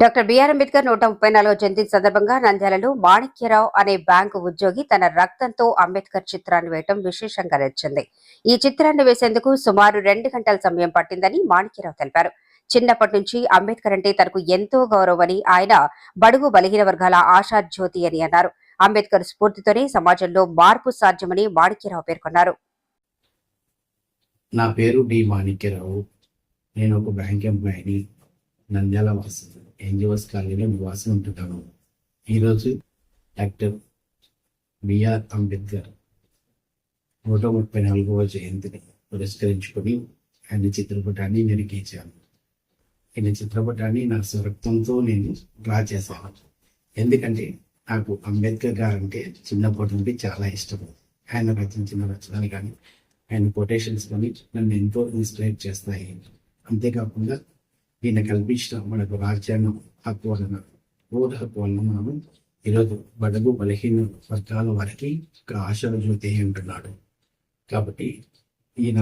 Doctor BR Ambedkar నూట ముప్పై నాలుగో జయంతి సందర్భంగా నంద్యాలలో మాణిక్యరావు అనే బ్యాంకు ఉద్యోగి తన రక్తంతో అంబేద్కర్ చిత్రాన్ని వేయటం విశేషంగా నచ్చింది ఈ చిత్రాన్ని వేసేందుకు సుమారు రెండు గంటల సమయం పట్టిందని మాణిక్యరావు తెలిపారు. చిన్నప్పటి నుంచి అంబేద్కర్ అంటే తనకు ఎంతో గౌరవమని ఆయన బడుగు బలహీన వర్గాల ఆశా జ్యోతి అని అన్నారు. అంబేద్కర్ స్ఫూర్తితోనే సమాజంలో మార్పు సాధ్యమని మాణిక్యరావు పేర్కొన్నారు. నా పేరు డి మాణిక్యరావు. నేను ఒక బ్యాంక్ ఎంప్లాయీని నంద్యాల వాసి ఎన్జిఓస్ కాలనీలో నివాసం ఉంటున్నాను ఈరోజు డాక్టర్ బిఆర్ అంబేద్కర్ నూట ముప్పై నాలుగవ జయంతిని పురస్కరించుకొని ఆయన చిత్రపటాన్ని నేను గీచాను ఈయన చిత్రపటాన్ని నా స్వరక్తంతో నేను డ్రా చేశాను. ఎందుకంటే నాకు అంబేద్కర్ గారు అంటే చిన్నప్పటి నుండి చాలా ఇష్టం ఆయన రచించిన రచనలు కానీ ఆయన కొటేషన్స్ కానీ నన్ను ఎంతో ఇన్స్పైర్ చేస్తాయి. అంతేకాకుండా ఈయన కల్పించిన మనకు రాజ్యాంగం హక్కు వలన ఓటు హక్కు వలన మనము ఈరోజు బడుగు బలహీన వర్గాల వారికి ఒక ఆశల జ్యోతి ఉంటున్నాడు. కాబట్టి ఈయన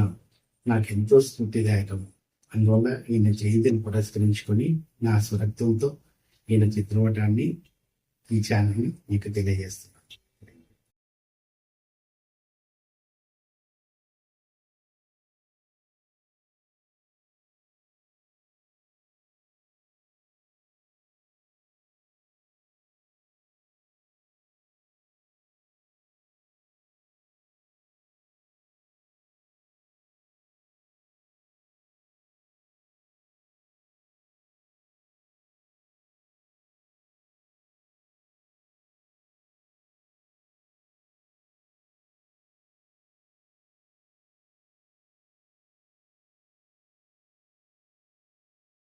నాకు ఎంతో స్ఫూర్తిదాయకం. అందువల్ల ఈయన జయంతిని పురస్కరించుకొని నా స్వరక్తంతో ఈయన చిత్రపటాన్ని ఈ ఛానల్ని మీకు తెలియజేస్తున్నాను.